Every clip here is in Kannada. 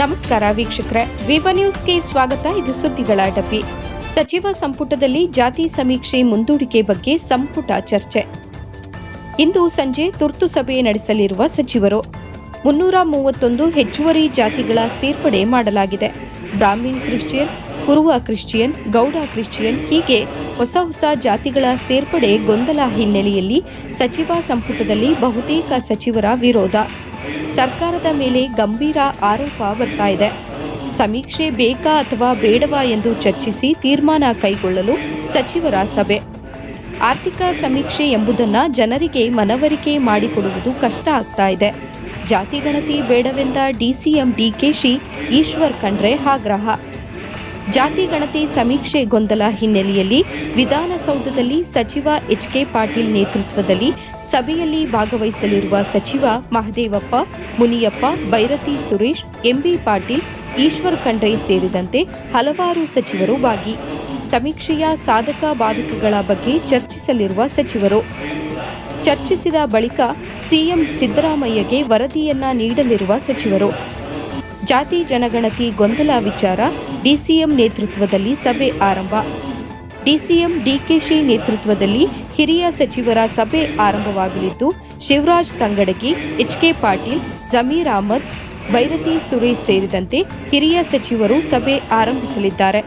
ನಮಸ್ಕಾರ ವೀಕ್ಷಕರೇ, ವಿವ ನ್ಯೂಸ್ಗೆ ಸ್ವಾಗತ. ಇದು ಸುದ್ದಿಗಳ ಡಬ್ಬಿ ಸಚಿವ ಸಂಪುಟದಲ್ಲಿ ಜಾತಿ ಸಮೀಕ್ಷೆ ಮುಂದೂಡಿಕೆ ಬಗ್ಗೆ ಸಂಪುಟ ಚರ್ಚೆ. ಇಂದು ಸಂಜೆ ತುರ್ತು ಸಭೆ ನಡೆಸಲಿರುವ ಸಚಿವರು, ಮುನ್ನೂರ ಮೂವತ್ತೊಂದು ಹೆಚ್ಚುವರಿ ಜಾತಿಗಳ ಸೇರ್ಪಡೆ ಮಾಡಲಾಗಿದೆ. Brahmin Christian, Kuruva Christian, Gowda Christian ಹೀಗೆ ಹೊಸ ಹೊಸ ಜಾತಿಗಳ ಸೇರ್ಪಡೆ ಗೊಂದಲ ಹಿನ್ನೆಲೆಯಲ್ಲಿ ಸಚಿವ ಸಂಪುಟದಲ್ಲಿ ಬಹುತೇಕ ಸಚಿವರ ವಿರೋಧ. ಸರ್ಕಾರದ ಮೇಲೆ ಗಂಭೀರ ಆರೋಪ ಬರ್ತಾ ಇದೆ. ಸಮೀಕ್ಷೆ ಬೇಕಾ ಅಥವಾ ಬೇಡವಾ ಎಂದು ಚರ್ಚಿಸಿ ತೀರ್ಮಾನ ಕೈಗೊಳ್ಳಲು ಸಚಿವರ ಸಭೆ. ಆರ್ಥಿಕ ಸಮೀಕ್ಷೆ ಎಂಬುದನ್ನ ಜನರಿಗೆ ಮನವರಿಕೆ ಮಾಡಿಕೊಡುವುದು ಕಷ್ಟ ಆಗ್ತಾ ಇದೆ. ಜಾತಿ ಗಣತಿ ಬೇಡವೆಂದ ಡಿಸಿಎಂ ಡಿಕೆಶಿ ಈಶ್ವರ್ ಖಂಡ್ರೆ ಆಗ್ರಹ. ಜಾತಿ ಗಣತಿ ಸಮೀಕ್ಷೆ ಗೊಂದಲ ಹಿನ್ನೆಲೆಯಲ್ಲಿ ವಿಧಾನಸೌಧದಲ್ಲಿ ಸಚಿವ ಎಚ್ ಕೆ ಪಾಟೀಲ್ ನೇತೃತ್ವದಲ್ಲಿ ಸಭೆಯಲ್ಲಿ ಭಾಗವಹಿಸಲಿರುವ ಸಚಿವ ಮಹದೇವಪ್ಪ, ಮುನಿಯಪ್ಪ, ಬೈರತಿ ಸುರೇಶ್, ಎಂಬಿ ಪಾಟೀಲ್, ಈಶ್ವರ್ ಖಂಡ್ರೆ ಸೇರಿದಂತೆ ಹಲವಾರು ಸಚಿವರು ಭಾಗಿ ಸಮೀಕ್ಷೆಯ ಸಾಧಕ ಬಾಧಕಗಳ ಬಗ್ಗೆ ಚರ್ಚಿಸಲಿರುವ ಸಚಿವರು. ಚರ್ಚಿಸಿದ ಬಳಿಕ ಸಿಎಂ ಸಿದ್ದರಾಮಯ್ಯಗೆ ವರದಿಯನ್ನ ನೀಡಲಿರುವ ಸಚಿವರು. ಜಾತಿ ಜನಗಣತಿ ಗೊಂದಲ ವಿಚಾರ ಡಿಸಿಎಂ ನೇತೃತ್ವದಲ್ಲಿ ಸಭೆ ಆರಂಭ. ಡಿಸಿಎಂ ಡಿಕೆಶಿ ನೇತೃತ್ವದಲ್ಲಿ ಹಿರಿಯ ಸಚಿವರ ಸಭೆ ಆರಂಭವಾಗಲಿದ್ದು, ಶಿವರಾಜ್ ತಂಗಡಗಿ ಎಚ್ಕೆ ಪಾಟೀಲ್, ಜಮೀರ್ ಅಹಮದ್ ಭೈರತಿ ಸುರೇಶ್ ಸೇರಿದಂತೆ ಹಿರಿಯ ಸಚಿವರು ಸಭೆ ಆರಂಭಿಸಲಿದ್ದಾರೆ.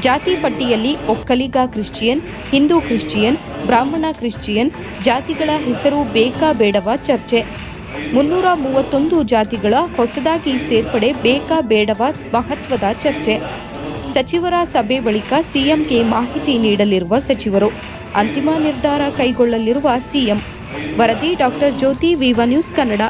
ಜಾತಿ ಪಟ್ಟಿಯಲ್ಲಿ Vokkaliga Christian, Hindu Christian, Brahmana Christian ಜಾತಿಗಳ ಹೆಸರು ಬೇಕಾ ಬೇಡವ ಚರ್ಚೆ. ಮುನ್ನೂರ ಮೂವತ್ತೊಂದು ಜಾತಿಗಳ ಹೊಸದಾಗಿ ಸೇರ್ಪಡೆ ಬೇಕಾ ಬೇಡವ ಮಹತ್ವದ ಚರ್ಚೆ. ಸಚಿವರ ಸಭೆ ಬಳಿಕ ಸಿಎಂಗೆ ಮಾಹಿತಿ ನೀಡಲಿರುವ ಸಚಿವರು, ಅಂತಿಮ ನಿರ್ಧಾರ ಕೈಗೊಳ್ಳಲಿರುವ ಸಿಎಂ. ವರದಿ ಡಾಕ್ಟರ್ ಜ್ಯೋತಿ ವಿವ ನ್ಯೂಸ್ ಕನ್ನಡ.